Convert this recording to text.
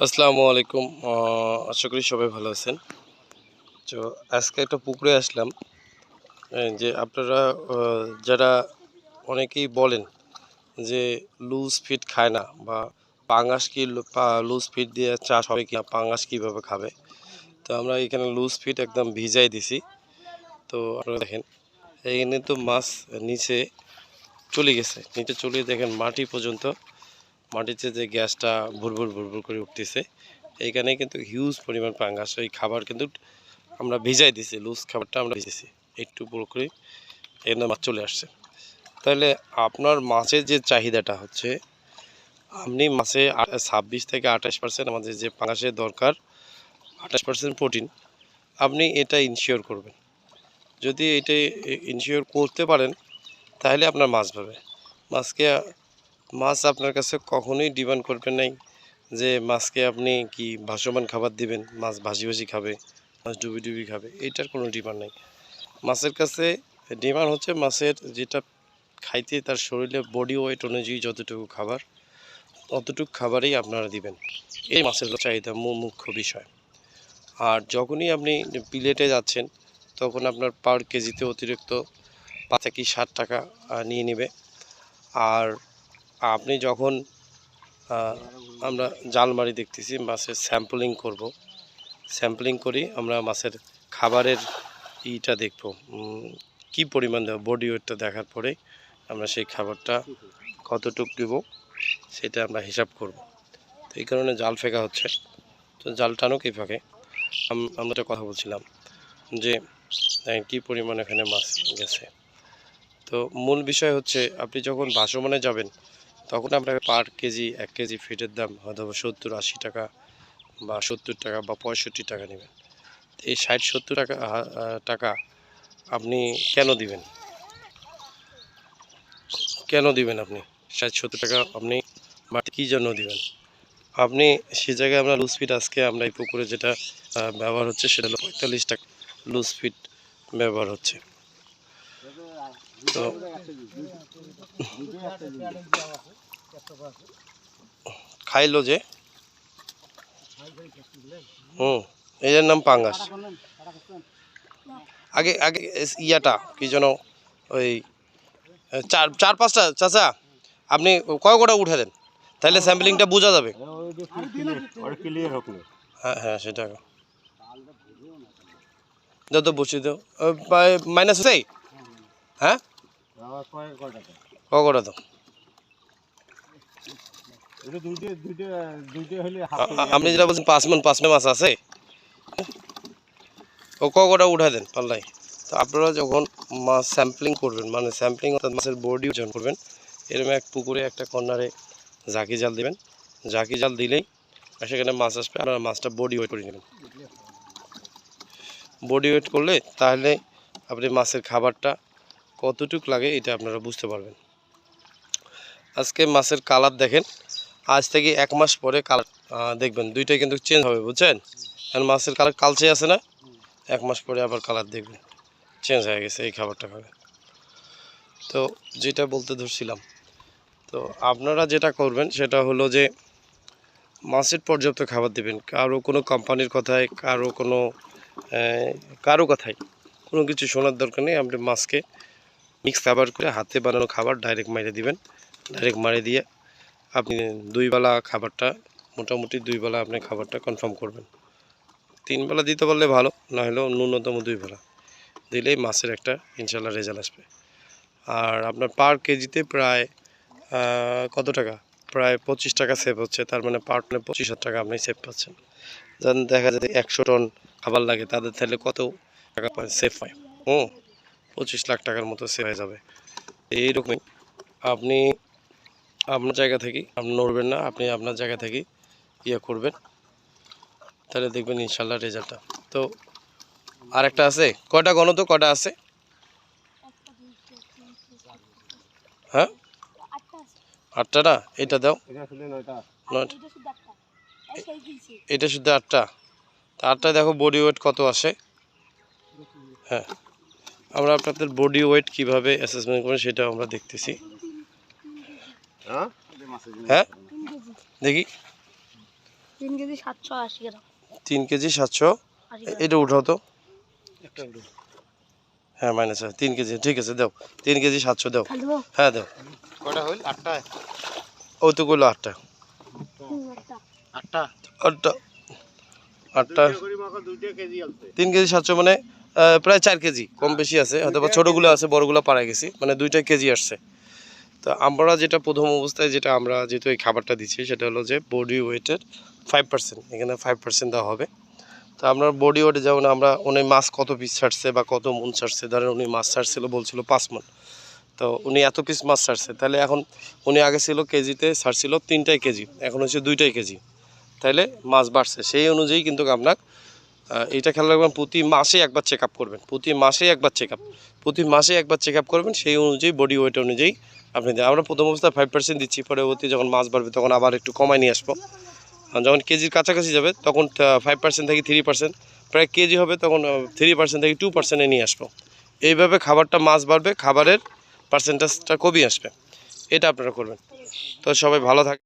আসসালামু আলাইকুম। আশা করি সবাই ভালো আছেন। তো আজকে একটা পুকুরে আসলাম। যে আপনারা যারা অনেকেই বলেন যে লুজ ফিট খায় না বা পাঙ্গাস কি লুজ ফিট দিয়ে চাষ হবে কি না পাঙ্গাস কীভাবে খাবে? তো আমরা এখানে লুজ ফিট একদম ভিজাই দিছি। তো আপনারা দেখেন এইখানে তো মাছ নিচে চলে গেছে। নিচে চলে দেখেন মাটি পর্যন্ত মাটিতে যে গ্যাসটা ভুরভুর ভুরভুর করে উঠতেছে, এইখানে কিন্তু হিউজ পরিমাণ পাঙ্গাস ওই খাবার কিন্তু আমরা ভিজাই দিছি লুজ খাবারটা আমরা ভিজেছি একটু বড় করে এখানে মাছ চলে আসছে। তাহলে আপনার মাছের যে চাহিদাটা হচ্ছে, আপনি মাছে ছাব্বিশ থেকে আঠাশ পার্সেন্ট আমাদের যে পাঙ্গাসের দরকার, আঠাশ পার্সেন্ট প্রোটিন আপনি এটা ইনশিওর করবেন। যদি এটা ইনশিওর করতে পারেন, তাহলে আপনার মাছ পাবে। মাছকে মাছ আপনার কাছে কখনোই ডিমান্ড করবেন নাই যে মাছকে আপনি কি ভাসমান খাবার দিবেন? মাছ ভাজি ভাজি খাবে, মাছ ডুবি ডুবি খাবে, এটার কোনো ডিমান্ড নেই। মাছের কাছে ডিমান্ড হচ্ছে মাছের যেটা খাইতে তার শরীরে বডি ওয়েট অনুযায়ী যতটুকু খাবার, ততটুকু খাবারই আপনারা দিবেন। এই মাছের চাহিদা মুখ্য বিষয়। আর যখনই আপনি প্লেটে যাচ্ছেন, তখন আপনার পার কেজিতে অতিরিক্ত পাঁচ কি ষাট টাকা নিয়ে নেবে। আর আপনি যখন আমরা জালমারি দেখতেছি মাছের স্যাম্পলিং করব। স্যাম্পলিং করি আমরা মাছের খাবারের ইটা দেখব। কি পরিমাণ দেবো বডি ওয়েটটা দেখার পরে আমরা সেই খাবারটা কতটুক দেব সেটা আমরা হিসাব করব। তো এই কারণে জাল ফেঁকা হচ্ছে। তো জাল টানুক এই ফাঁকে। আমরা একটা কথা বলছিলাম যে আহ, কি পরিমাণ এখানে মাছ গেছে। তো মূল বিষয় হচ্ছে আপনি যখন ভাসমানে যাবেন তখন আপনাকে পার কেজি, এক কেজি ফিটের দাম হয়তো সত্তর, আশি টাকা বা সত্তর টাকা বা পঁয়ষট্টি টাকা নেবেন। এই ষাট, সত্তর টাকা টাকা আপনি কেন দিবেন? কেন দিবেন আপনি? ষাট, সত্তর টাকা আপনি বাড়তি কী জন্য দিবেন? আপনি সে জায়গায় আমরা লুজ ফিট আজকে আমরা এই পুকুরে যেটা ব্যবহার হচ্ছে সেটা হলো পঁয়তাল্লিশ টাকা লুজ ফিট ব্যবহার হচ্ছে। তো খাইলো যে। হুম এটার নাম পাঙ্গাস। আগে আগে ইয়াটা, কি যেন ওই চার চার পাঁচটা, চাচা, আপনি কয় কটা উঠে দেন? তাহলে স্যাম্পলিংটা বোঝা যাবে। হ্যাঁ হ্যাঁ সেটা। দাও তো বসিয়ে দাও। মাইনাস হচ্ছে হ্যাঁ? কটা দাও আপনি যেটা বলছেন পাঁচ মন পাঁচ মে মাছ আছে? ও কটা উঠা দেন পাল্লাই তো আপনারা যখন মাছ স্যাম্পলিং করবেন মানে স্যাম্পলিং অর্থাৎ মাছের বডি ওজন করবেন এরকম এক পুকুরে একটা কর্নারে জাকি জাল দিবেন। জাকি জাল দিলেই সেখানে মাছ আসবে আপনারা মাছটা বডি ওয়েট করে নেবেন। বডি ওয়েট করলে তাহলে আপনি মাছের খাবারটা কতটুক লাগে এটা আপনারা বুঝতে পারবেন। আজকে মাছের কালার দেখেন, আজ থেকে এক মাস পরে কালার দেখবেন দুইটাই কিন্তু চেঞ্জ হবে, বুঝছেন? কারণ মাছের কালার কালচে আছে না? এক মাস পরে আবার কালার দেখবেন চেঞ্জ হয়ে গেছে এই খাবারটা খাবে। তো যেটা বলতে ধরছিলাম, তো আপনারা যেটা করবেন সেটা হলো যে মাছের পর্যাপ্ত খাবার দেবেন, কারও কোনো কোম্পানির কথায়, কারও কোনো কারও কথায় কোনো কিছু শোনার দরকার নেই, আপনি মাছকে মিক্স খাবার করে হাতে বানানো খাবার ডাইরেক্ট মাইরে দিবেন। ডাইরেক্ট মারে দিয়ে আপনি দুই বেলা খাবারটা, মোটামুটি দুই বেলা আপনি খাবারটা কনফার্ম করবেন। তিন বেলা দিতে পারলে ভালো না হলেও ন্যূনতম দুই বেলা দিলেই মাছের একটা ইনশাল্লাহ রেজাল্ট আসবে। আর আপনার পার কেজিতে প্রায় কত টাকা? প্রায় পঁচিশ টাকা সেভ হচ্ছে, তার মানে পার টনে পঁচিশ হাজার টাকা আপনি সেভ পাচ্ছেন। যেন দেখা যায় একশো টন খাবার লাগে, তাদের তাহলে কত টাকা সেভ পায় হুম। পঁচিশ লাখ টাকার মতো সেভ হয়ে যাবে। এইরকমই আপনি আপনার জায়গা থেকে আপনি নড়বেন না আপনি আপনার জায়গা থেকে ইয়ে করবেন। তাহলে দেখবেন ইনশাল্লাহ রেজাল্টটা তো আরেকটা আছে? কয়টা গণ তো কয়টা আছে? হ্যাঁ? আটটা না? এটা দাও। এটা আসলে নয়টা নট এটা শুধু আটটা। তা আটটায় দেখো বডি ওয়েট কত আসে? হ্যাঁ। আমরা আপনাদের বডি ওয়েট কীভাবে অ্যাসেসমেন্ট করবেন সেটা আমরা দেখতেছি। হ্যাঁ? হ্যাঁ? দেখি। তিন কেজি সাতশো আশি গ্রাম। তিন কেজি সাতশো? এটা উঠাও তো। হ্যাঁ মাইনাস তিন কেজি। ঠিক আছে দাও। তিন কেজি সাতশো দাও। হ্যাঁ দাও। কয়টা হইল? আটটা ও তো করল আটটা। আটটা? আটটা। আটটা তিন কেজি সাতশো মানে প্রায় চার কেজি কম বেশি আছে। হয়তো বা ছোটোগুলো আছে বড়গুলো পাড়ায় গেছি। মানে দুইটা কেজি আসছে। তো আমরা যেটা প্রথম অবস্থায় যেটা আমরা যেহেতু এই খাবারটা দিচ্ছি সেটা হলো যে বডি ওয়েটের ফাইভ পার্সেন্ট এখানে ফাইভ পার্সেন্ট দেওয়া হবে। তো আপনার বডি ওয়েটে যেমন আমরা উনি মাছ কত পিস ছাড়ছে বা কত মন ছাড়ছে ধরেন উনি মাছ ছাড়ছিল বলছিল পাঁচ মন। তো উনি এত পিস মাছ ছাড়ছে। তাহলে এখন উনি আগে ছিল কেজিতে ছাড়ছিল তিনটাই কেজি এখন হচ্ছে দুইটাই কেজি। তাইলে মাছ বাড়ছে। সেই অনুযায়ী কিন্তু আপনার এইটা খেয়াল রাখবেন, প্রতি মাসে একবার চেক করবেন। প্রতি মাসে একবার চেক প্রতি মাসে একবার চেক করবেন, সেই অনুযায়ী বডি ওয়েট অনুযায়ী আপনি আমরা প্রথম অবস্থায় ফাইভ পার্সেন্ট দিচ্ছি, পরবর্তী যখন মাছ বাড়বে তখন আবার একটু কমায় নিয়ে আসব। যখন কেজির কাছাকাছি যাবে, তখন ফাইভ পার্সেন্ট থেকে থ্রি পার্সেন্ট প্রায় কেজি হবে, তখন থ্রি পার্সেন্ট থেকে টু পার্সেন্টে নিয়ে আসব। এইভাবে খাবারটা মাছ বাড়বে, খাবারের পার্সেন্টেজটা কমই আসবে। এটা আপনারা করবেন। তো সবাই ভালো থাক